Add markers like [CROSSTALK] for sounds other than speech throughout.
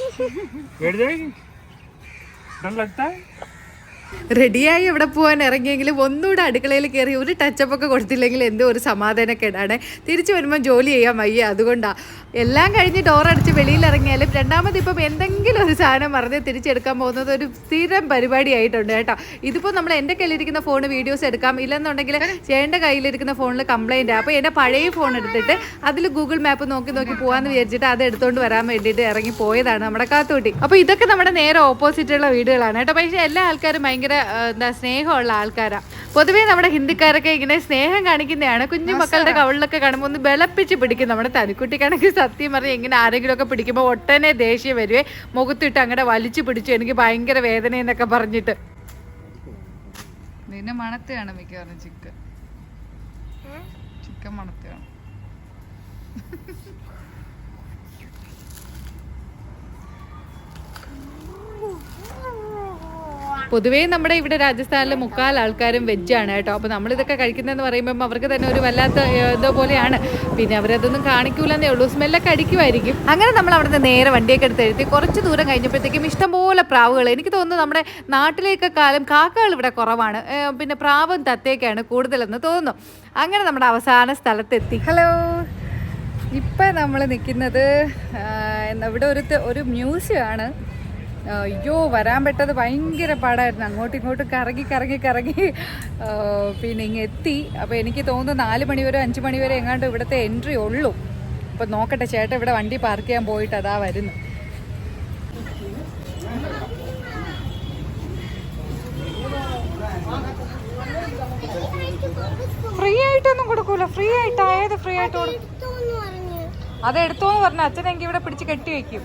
बैठ जाएगी? डर लगता है? റെഡിയായി എവിടെ പോകാൻ ഇറങ്ങിയെങ്കിലും ഒന്നുകൂടെ അടുക്കളയിൽ കയറി ഒരു ടച്ചപ്പ് ഒക്കെ കൊടുത്തില്ലെങ്കിൽ എന്തോ ഒരു സമാധാനക്കേടാണ്. തിരിച്ചു വരുമ്പോൾ ജോലി ചെയ്യാൻ വയ്യ. അതുകൊണ്ടാണ് എല്ലാം കഴിഞ്ഞ് ഡോർ അടിച്ച് വെളിയിൽ ഇറങ്ങിയാലും രണ്ടാമത് ഇപ്പം എന്തെങ്കിലും ഒരു സാധനം മറന്ന് തിരിച്ചെടുക്കാൻ പോകുന്നത് ഒരു സ്ഥിരം പരിപാടി ആയിട്ടുണ്ട് കേട്ടോ. ഇതിപ്പോൾ നമ്മൾ എന്റെ കയ്യിലിരിക്കുന്ന ഫോൺ വീഡിയോസ് എടുക്കാം. ഇല്ലെന്നുണ്ടെങ്കിൽ ചേട്ടന്റെ കയ്യിലിരിക്കുന്ന ഫോണിൽ കംപ്ലൈന്റ് അപ്പോൾ എന്റെ പഴയ ഫോൺ എടുത്തിട്ട് അതിൽ ഗൂഗിൾ മാപ്പ് നോക്കി നോക്കി പോകാമെന്ന് വിചാരിച്ചിട്ട് അത് എടുത്തുകൊണ്ട് വരാൻ വേണ്ടിയിട്ട് ഇറങ്ങി പോയതാണ് നമ്മുടെ കാത്തുകൂട്ടി. അപ്പോൾ ഇതൊക്കെ നമ്മുടെ നേരെ ഓപ്പോസിറ്റുള്ള വീടുകളാണ് കേട്ടോ. പക്ഷേ എല്ലാ ആൾക്കാരും ആ, എന്താ സ്നേഹമുള്ള ആൾക്കാരാണ് പൊതുവേ നമ്മുടെ ഹിന്ദിക്കാരൊക്കെ ഇങ്ങനെ സ്നേഹം കാണിക്കുന്നതാണ്. കുഞ്ഞു മക്കളുടെ കവളിലൊക്കെ കാണുമ്പോൾ ഒന്ന് ബലപ്പിച്ച് പിടിക്കും. നമ്മുടെ തനിക്കുട്ടി കണക്ക് സത്യം പറഞ്ഞ് ഇങ്ങനെ ആരെങ്കിലും ഒക്കെ പിടിക്കുമ്പോൾ ഒട്ടനെ ദേഷ്യം വരുവേ. മുഖത്തിട്ട് അങ്ങനെ വലിച്ചു പിടിച്ചു എനിക്ക് ഭയങ്കര വേദന എന്നൊക്കെ പറഞ്ഞിട്ട്. നിന്നെ മണത്തെയാണ് മിക്കവാറും ചിക്കൻ ചിക്കൻ മണത്തെയാണ് പൊതുവേ നമ്മുടെ ഇവിടെ രാജസ്ഥാനിലെ മുക്കാൽ ആൾക്കാരും വെജാണ് കേട്ടോ. അപ്പോൾ നമ്മളിതൊക്കെ കഴിക്കുന്നതെന്ന് പറയുമ്പോൾ അവർക്ക് തന്നെ ഒരു വല്ലാത്ത എന്തോ പോലെയാണ്. പിന്നെ അവരതൊന്നും കാണിക്കൂലെന്നേ ഉള്ളൂ. സ്മെല്ലൊക്കെ അടിക്കുമായിരിക്കും. അങ്ങനെ നമ്മൾ അവിടുന്ന് നേരെ വണ്ടിയൊക്കെ എടുത്ത് എഴുതി കുറച്ച് ദൂരം കഴിഞ്ഞപ്പോഴത്തേക്കും ഇഷ്ടംപോലെ പ്രാവുകൾ. എനിക്ക് തോന്നുന്നു നമ്മുടെ നാട്ടിലേക്ക് കാലം കാക്കകൾ ഇവിടെ കുറവാണ്. പിന്നെ പ്രാവും തത്തയൊക്കെയാണ് കൂടുതലെന്ന് തോന്നുന്നു. അങ്ങനെ നമ്മുടെ അവസാന സ്ഥലത്തെത്തി. ഹലോ. ഇപ്പം നമ്മൾ നിൽക്കുന്നത് ഇവിടെ ഒരു ഒരു മ്യൂസിയം ആണ്. ആ, അയ്യോ വരാൻ പെട്ടത് ഭയങ്കര പാടായിരുന്നു. അങ്ങോട്ടും ഇങ്ങോട്ടും കറങ്ങി കറങ്ങി കറങ്ങി. പിന്നെ ഇങ്ങ് എത്തി. അപ്പോൾ എനിക്ക് തോന്നുന്നു നാല് മണി വരെ അഞ്ച് മണി വരെ എങ്ങാണ്ട് ഇവിടുത്തെ എൻട്രി ഉള്ളൂ. അപ്പോൾ നോക്കട്ടെ ചേട്ടൻ ഇവിടെ വണ്ടി പാർക്ക് ചെയ്യാൻ പോയിട്ട് അതാ വരുന്നു. ഫ്രീ ആയിട്ടൊന്നും കൊടുക്കൂല. ഫ്രീ ആയിട്ട്. ആയത് ഫ്രീ ആയിട്ട് കൊടുക്കും അത് എടുത്തോന്ന് പറഞ്ഞ. അച്ഛനെങ്കിൽ ഇവിടെ പിടിച്ച് കെട്ടി വെക്കും.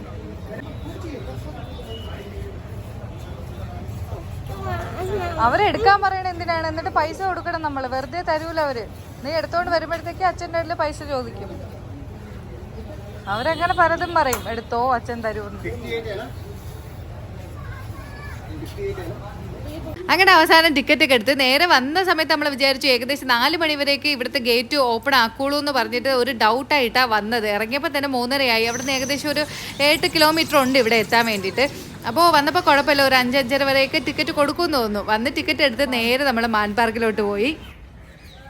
അവരെടുക്കാൻ പറയണ എന്തിനാണ്? എന്നിട്ട് പൈസ കൊടുക്കണം നമ്മൾ വെറുതെ തരൂല അവർ. നീ എടുത്തോണ്ട് വരുമ്പോഴത്തേക്ക് അച്ഛന്റെ അടുത്ത് പൈസ ചോദിക്കും. അവരങ്ങനെ പലതും പറയും. എടുത്തോ അച്ഛൻ തരൂന്ന്. അങ്ങനെ അവസാനം ടിക്കറ്റ് ഒക്കെ എടുത്ത് നേരെ വന്ന സമയത്ത് നമ്മൾ വിചാരിച്ചു ഏകദേശം നാല് മണി വരെയൊക്കെ ഇവിടുത്തെ ഗേറ്റ് ഓപ്പൺ ആക്കുള്ളൂ എന്ന് പറഞ്ഞിട്ട് ഒരു ഡൗട്ടായിട്ടാണ് വന്നത്. ഇറങ്ങിയപ്പോൾ തന്നെ മൂന്നരയായി. അവിടുന്ന് ഏകദേശം ഒരു എട്ട് കിലോമീറ്റർ ഉണ്ട് ഇവിടെ എത്താൻ വേണ്ടിയിട്ട്. അപ്പോൾ വന്നപ്പോൾ കുഴപ്പമില്ല ഒരു അഞ്ചഞ്ചര വരെയൊക്കെ ടിക്കറ്റ് കൊടുക്കുമെന്ന് തോന്നുന്നു. വന്ന് ടിക്കറ്റ് എടുത്ത് നേരെ നമ്മൾ മാൻ പാർക്കിലോട്ട് പോയി.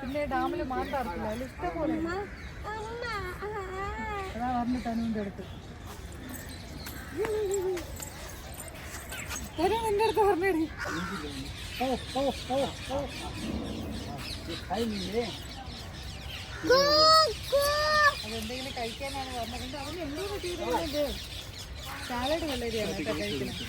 പിന്നെ ഡാമിൽ മാൻ പാർക്കില്ല ഇഷ്ടംപോലെ ഓ ഓ ഓ ഓ ഓ ഓ ഓ അതെന്തെങ്കിലും കഴിക്കാനാണ് പറഞ്ഞത്. അവന് എന്തോ പറ്റിയത് സാലഡ് വെള്ളരിയാണ് കേട്ടോ കഴിക്കുന്നത്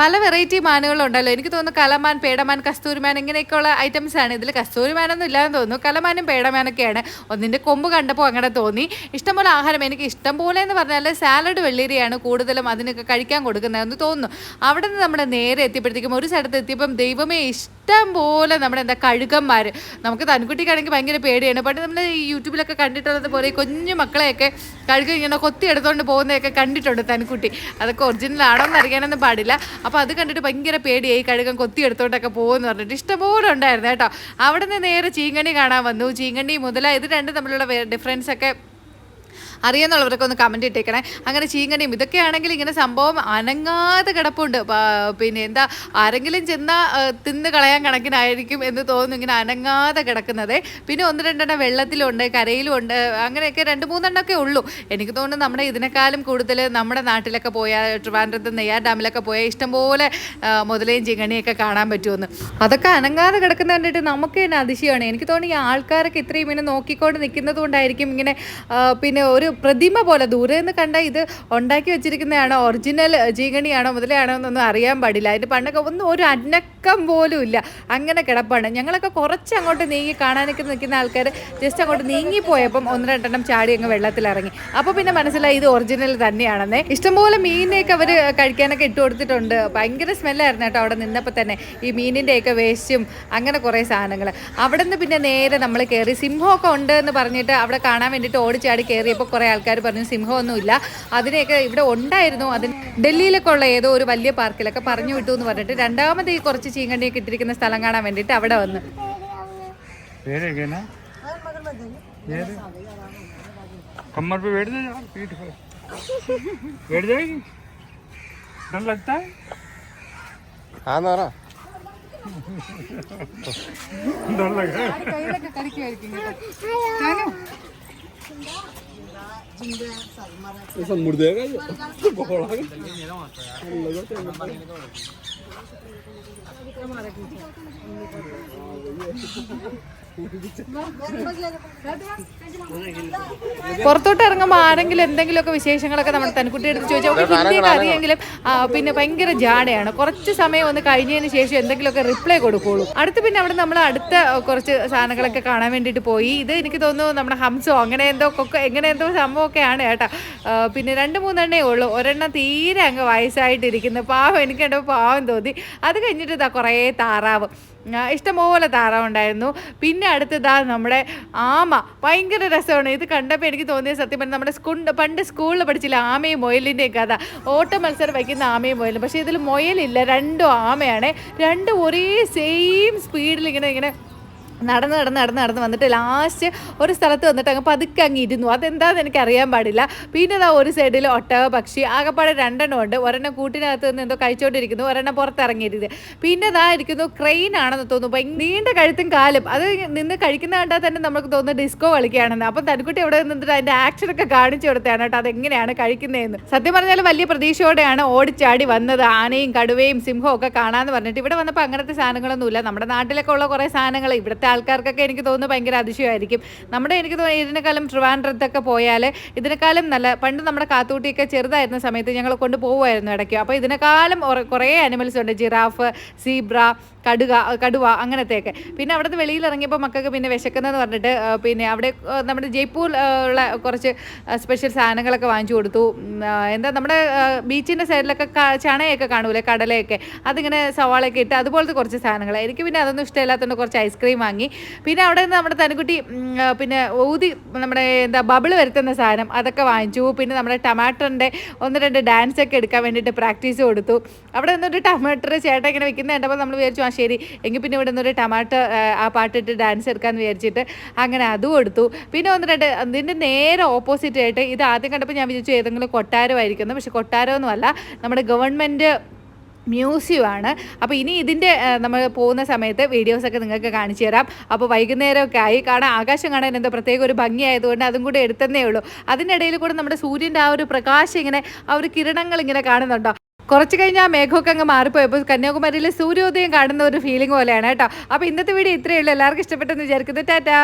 പല വെറൈറ്റി മാനുകളുണ്ടല്ലോ. എനിക്ക് തോന്നുന്നു കലമാൻ പേടമാൻ കസ്തൂരിമാൻ ഇങ്ങനെയൊക്കെയുള്ള ഐറ്റംസ് ആണ്. ഇതിൽ കസ്തൂരിമാനൊന്നും ഇല്ലാന്ന് തോന്നുന്നു. കലമാനും പേടമാനൊക്കെയാണ്. ഒന്നിന്റെ കൊമ്പ് കണ്ടപ്പോൾ അങ്ങനെ തോന്നി. ഇഷ്ടംപോലെ ആഹാരം എനിക്ക് ഇഷ്ടം പോലെ എന്ന് പറഞ്ഞാൽ സാലഡ് വെള്ളരിയാണ് കൂടുതലും അതിനൊക്കെ കഴിക്കാൻ കൊടുക്കുന്നതെന്ന് തോന്നുന്നു. അവിടെ നിന്ന് നമ്മുടെ നേരെ എത്തിയപ്പോഴത്തേക്കും ഒരു സ്ഥലത്ത് എത്തിയപ്പം ദൈവമേ ഇഷ്ടം പോലെ നമ്മുടെ എന്താ കഴുകന്മാർ നമുക്ക് തൻകുട്ടിക്കാണെങ്കിൽ ഭയങ്കര പേടിയാണ്. പണ്ട് നമ്മൾ യൂട്യൂബിലൊക്കെ കണ്ടിട്ടുള്ളത് പോലെ കുഞ്ഞു മക്കളെയൊക്കെ കഴുകി ഇങ്ങനെ കൊത്തി എടുത്തുകൊണ്ട് പോകുന്നതൊക്കെ കണ്ടിട്ടുണ്ട് തൻകുട്ടി. അതൊക്കെ ഒറിജിനൽ ആണോ എന്ന് അറിയാനൊന്നും പാടില്ല. അപ്പോൾ അത് കണ്ടിട്ട് ഭയങ്കര പേടിയായി കഴുകൻ കൊത്തി എടുത്തോണ്ടൊക്കെ പോകുമെന്ന് പറഞ്ഞിട്ട്. ഇഷ്ടംപോലെ ഉണ്ടായിരുന്നു കേട്ടോ. അവിടെ നിന്ന് നേരെ ചീങ്കണ്ണി കാണാൻ വന്നു. ചീങ്കണ്ണി മുതല ഇത് രണ്ടും തമ്മിലുള്ള ഡിഫറൻസ് ഒക്കെ അറിയാന്നുള്ളവരൊക്കെ ഒന്ന് കമന്റ് ഇട്ടേക്കണേ. അങ്ങനെ ചീങ്കണിയും ഇതൊക്കെ ആണെങ്കിൽ ഇങ്ങനെ സംഭവം അനങ്ങാതെ കിടപ്പുണ്ട്. പിന്നെ എന്താ ആരെങ്കിലും ചെന്നാൽ തിന്ന് കളയാൻ കണക്കിനായിരിക്കും എന്ന് തോന്നുന്നു ഇങ്ങനെ അനങ്ങാതെ കിടക്കുന്നത്. പിന്നെ ഒന്ന് രണ്ടെണ്ണം വെള്ളത്തിലുണ്ട് കരയിലുമുണ്ട് അങ്ങനെയൊക്കെ രണ്ട് മൂന്നെണ്ണമൊക്കെ ഉള്ളൂ. എനിക്ക് തോന്നുന്നു നമ്മുടെ ഇതിനേക്കാളും കൂടുതൽ നമ്മുടെ നാട്ടിലൊക്കെ പോയാൽ ട്രിവാൻഡ്രത്ത് നെയ്യാർ ഡാമിലൊക്കെ പോയാൽ ഇഷ്ടംപോലെ മുതലയും ചിങ്ങണിയൊക്കെ കാണാൻ പറ്റുമെന്ന്. അതൊക്കെ അനങ്ങാതെ കിടക്കുന്ന കണ്ടിട്ട് നമുക്ക് തന്നെ അതിശയമാണ്. എനിക്ക് തോന്നുന്നു ഈ ആൾക്കാരൊക്കെ ഇത്രയും ഇങ്ങനെ നോക്കിക്കൊണ്ട് നിൽക്കുന്നത് കൊണ്ടായിരിക്കും ഇങ്ങനെ പിന്നെ ഒരു പ്രതിമ പോലെ ദൂരെ നിന്ന് കണ്ട ഇത് ഉണ്ടാക്കി വെച്ചിരിക്കുന്നതാണോ. ഒറിജിനൽ ജീകണിയാണോ മുതലാണോ എന്നൊന്നും അറിയാൻ പാടില്ല. അതിന്റെ പണ്ടൊക്കെ ഒന്നും ഒരു അന്നക്കം പോലും ഇല്ല. അങ്ങനെ കിടപ്പാണ്. ഞങ്ങളൊക്കെ കുറച്ച് അങ്ങോട്ട് നീങ്ങി കാണാനൊക്കെ നിൽക്കുന്ന ആൾക്കാർ ജസ്റ്റ് അങ്ങോട്ട് നീങ്ങിപ്പോയപ്പം ഒന്ന് രണ്ടെണ്ണം ചാടി അങ്ങ് വെള്ളത്തിലിറങ്ങി. അപ്പോൾ പിന്നെ മനസ്സിലായി ഇത് ഒറിജിനൽ തന്നെയാണെന്നേ. ഇഷ്ടംപോലെ മീനിനെയൊക്കെ അവർ കഴിക്കാനൊക്കെ ഇട്ട് കൊടുത്തിട്ടുണ്ട്. ഭയങ്കര സ്മെല്ലായിരുന്നു കേട്ടോ അവിടെ നിന്നപ്പോൾ തന്നെ. ഈ മീനിന്റെയൊക്കെ വേസ്റ്റും അങ്ങനെ കുറേ സാധനങ്ങൾ അവിടെ നിന്ന് പിന്നെ നേരെ നമ്മൾ കയറി സിംഹമൊക്കെ ഉണ്ട് എന്ന് പറഞ്ഞിട്ട് അവിടെ കാണാൻ വേണ്ടിയിട്ട് ഓടിച്ചാടി കയറിയപ്പോൾ കുറേ ആൾക്കാർ പറഞ്ഞു സിംഹമൊന്നുമില്ല അതിനെയൊക്കെ ഇവിടെ ഉണ്ടായിരുന്നു അതിന് ഡൽഹിയിലൊക്കെ ഉള്ള ഏതോ ഒരു വലിയ പാർക്കിലൊക്കെ പറഞ്ഞു വിട്ടു എന്ന് പറഞ്ഞിട്ട് രണ്ടാമത് ഈ കുറച്ച് ചീങ്കണ്ടിയൊക്കെ ഇട്ടിരിക്കുന്ന സ്ഥലം കാണാൻ വേണ്ടിയിട്ട് അവിടെ വന്ന് पेड़ है क्या ना ये दे। कमर पे बैठ जा यार पीठ पे बैठ जाएगी डर लगता है ആന്ന് പറ डर लग रहा है ¿Es el murder [LAUGHS] ¿Qué es lo പുറത്തോട്ട് ഇറങ്ങുമ്പോൾ ആരെങ്കിലും എന്തെങ്കിലുമൊക്കെ വിശേഷങ്ങളൊക്കെ നമ്മൾ തനിക്കുട്ടി എടുത്ത് ചോദിച്ചാൽ ഹിന്ദിയൊക്കെ അറിയെങ്കിലും പിന്നെ ഭയങ്കര ജാടയാണ്. കുറച്ച് സമയം ഒന്ന് കഴിഞ്ഞതിന് ശേഷം എന്തെങ്കിലുമൊക്കെ റിപ്ലൈ കൊടുക്കുള്ളൂ. അടുത്ത് പിന്നെ അവിടെ നമ്മൾ അടുത്ത കുറച്ച് സാധനങ്ങളൊക്കെ കാണാൻ വേണ്ടിയിട്ട് പോയി. ഇത് എനിക്ക് തോന്നുന്നു നമ്മുടെ ഹംസോ അങ്ങനെ എന്തോ കൊക്കോ എങ്ങനെ എന്തോ സംഭവമൊക്കെയാണ് കേട്ടോ. പിന്നെ രണ്ട് മൂന്നെണ്ണേ ഉള്ളൂ. ഒരെണ്ണം തീരെ അങ്ങ് വയസ്സായിട്ടിരിക്കുന്നു. പാവം എനിക്ക് കണ്ടപ്പോൾ പാവം തോന്നി. അത് കഴിഞ്ഞിട്ട് ഇതാ കുറേ താറാവ്. ഇഷ്ടംപോലെ താറാവുണ്ടായിരുന്നു പിന്നെ അടുത്തതാ നമ്മുടെ ആമ. ഭയങ്കര രസമാണ്. ഇത് കണ്ടപ്പോൾ എനിക്ക് തോന്നിയത് സത്യം പറഞ്ഞാൽ നമ്മുടെ സ്കൂൾ പണ്ട് സ്കൂളിൽ പഠിച്ചില്ല ആമയും മൊയലിന്റെയും കഥ. ഓട്ട മത്സരം വയ്ക്കുന്ന ആമയും മൊയലും. പക്ഷേ ഇതിൽ മൊയലില്ല രണ്ടും ആമയാണ്. രണ്ടും ഒരേ സെയിം സ്പീഡിൽ ഇങ്ങനെ ഇങ്ങനെ നടന്ന് നടന്ന് നടന്ന് നടന്ന് വന്നിട്ട് ലാസ്റ്റ് ഒരു സ്ഥലത്ത് വന്നിട്ട് അങ്ങ് പതുക്കെ അങ്ങ് ഇരുന്നു. അതെന്താന്ന് എനിക്ക് അറിയാൻ പാടില്ല. പിന്നെ ഇതാ ഒരു സൈഡിൽ ഒട്ടക പക്ഷി. ആകെപ്പാടെ രണ്ടെണ്ണം ഉണ്ട്. ഒരെണ്ണം കൂട്ടിനകത്ത് നിന്ന് എന്തോ കഴിച്ചുകൊണ്ടിരിക്കുന്നു ഒരെണ്ണം പുറത്തിറങ്ങിയിരുന്നത് പിന്നെ ഇതാ ഇരിക്കുന്നു ക്രെയിൻ ആണെന്ന് തോന്നുന്നു. നീണ്ട കഴുത്തും കാലും. അത് നിന്ന് കഴിക്കുന്ന കണ്ടാൽ തന്നെ നമുക്ക് തോന്നുന്നു ഡിസ്കോ കളിക്കുകയാണെന്ന്. അപ്പം തനിക്കുട്ടി അവിടെ നിന്നിട്ട് അതിന്റെ ആക്ഷനൊക്കെ കാണിച്ചു കൊടുത്താണ് കേട്ടോ. അതെങ്ങനെയാണ് കഴിക്കുന്നതെന്ന്. സത്യം പറഞ്ഞാൽ വലിയ പ്രതീക്ഷയോടെയാണ് ഓടിച്ചാടി വന്നത്. ആനയും കടുവയും സിംഹവും ഒക്കെ കാണാമെന്ന് പറഞ്ഞിട്ട്. ഇവിടെ വന്നപ്പോൾ അങ്ങനത്തെ സാധനങ്ങളൊന്നുമില്ല. നമ്മുടെ നാട്ടിലൊക്കെ ഉള്ള കുറേ സാധനങ്ങൾ ഇവിടുത്തെ ആൾക്കാർക്കൊക്കെ എനിക്ക് തോന്നുന്നു ഭയങ്കര അതിശയമായിരിക്കും. നമ്മുടെ എനിക്ക് തോന്നുന്നു ഇതിനേക്കാളും ട്രിവാൻഡ്രത്തൊക്കെ പോയാൽ ഇതിനേക്കാളും നല്ല പണ്ട് നമ്മുടെ കാത്തൂട്ടിയൊക്കെ ചെറുതായിരുന്ന സമയത്ത് ഞങ്ങൾ കൊണ്ട് പോകുമായിരുന്നു ഇടയ്ക്ക്. അപ്പോൾ ഇതിനേക്കാളും കുറേ അനിമൽസ് ഉണ്ട്. ജിറാഫ് സീബ്ര കടുക കടുവ അങ്ങനത്തെയൊക്കെ. പിന്നെ അവിടുന്ന് വെളിയിൽ ഇറങ്ങിയപ്പോൾ മക്കൾക്ക് പിന്നെ വിശക്കുന്നതെന്ന് പറഞ്ഞിട്ട് പിന്നെ അവിടെ നമ്മുടെ ജയ്പൂർ ഉള്ള കുറച്ച് സ്പെഷ്യൽ സാധനങ്ങളൊക്കെ വാങ്ങിച്ചു കൊടുത്തു. എന്താ നമ്മുടെ ബീച്ചിന്റെ സൈഡിലൊക്കെ ചണയൊക്കെ കാണൂലേ കടലയൊക്കെ. അതിങ്ങനെ സവാളയൊക്കെ ഇട്ട് അതുപോലത്തെ കുറച്ച് സാധനങ്ങൾ എനിക്ക് പിന്നെ അതൊന്നും ഇഷ്ടമില്ലാത്തതുകൊണ്ട് കുറച്ച് ഐസ്ക്രീം വാങ്ങി. പിന്നെ അവിടെ നിന്ന് നമ്മുടെ തനുകുട്ടി പിന്നെ ഊതി നമ്മുടെ എന്താ ബബിൾ വരുത്തുന്ന സാധനം അതൊക്കെ വാങ്ങിച്ചു. പിന്നെ നമ്മുടെ ടമാറ്ററിന്റെ ഒന്ന് രണ്ട് ഡാൻസ് ഒക്കെ എടുക്കാൻ വേണ്ടിയിട്ട് പ്രാക്ടീസ് കൊടുത്തു. അവിടെ നിന്നൊരു ടമാറ്റർ ചേട്ടൻ ഇങ്ങനെ വെക്കുന്ന കണ്ടപ്പോൾ നമ്മൾ വിചാരിച്ചു ആ ശരി എങ്കിൽ പിന്നെ ഇവിടെ നിന്നൊരു ടമാറ്റർ ആ പാട്ടിട്ട് ഡാൻസ് എടുക്കാമെന്ന് വിചാരിച്ചിട്ട് അങ്ങനെ അതും എടുത്തു പിന്നെ ഒന്ന് രണ്ട് ഇതിന്റെ നേരെ ഓപ്പോസിറ്റ് ആയിട്ട് ഇത് ആദ്യം കണ്ടപ്പോൾ ഞാൻ വിചാരിച്ചു ഏതെങ്കിലും കൊട്ടാരമായിരിക്കുന്നു പക്ഷെ കൊട്ടാരമൊന്നുമല്ല നമ്മുടെ ഗവൺമെന്റ് മ്യൂസിയമാണ്. അപ്പോൾ ഇനി ഇതിന്റെ നമ്മൾ പോകുന്ന സമയത്ത് വീഡിയോസൊക്കെ നിങ്ങൾക്ക് കാണിച്ചു തരാം. അപ്പോൾ വൈകുന്നേരമൊക്കെ ആയി. കാണാൻ ആകാശം കാണാൻ എന്തോ പ്രത്യേക ഒരു ഭംഗിയായതുകൊണ്ട് അതും കൂടെ എടുത്തന്നേ ഉള്ളൂ. അതിനിടയിൽ കൂടെ നമ്മുടെ സൂര്യന്റെ ആ ഒരു പ്രകാശം ഇങ്ങനെ ആ ഒരു കിരണങ്ങൾ ഇങ്ങനെ കാണുന്നുണ്ടോ? കുറച്ച് കഴിഞ്ഞ് ആ മേഘമൊക്കെ അങ്ങ് മാറിപ്പോയപ്പോൾ കന്യാകുമാരിയിലെ സൂര്യോദയം കാണുന്ന ഒരു ഫീലിംഗ് പോലെയാണ് കേട്ടോ. അപ്പോൾ ഇന്നത്തെ വീഡിയോ ഇത്രയേ ഉള്ളൂ. എല്ലാവർക്കും ഇഷ്ടപ്പെട്ടെന്ന് വിചാരിക്കുന്നു. ടാറ്റാ!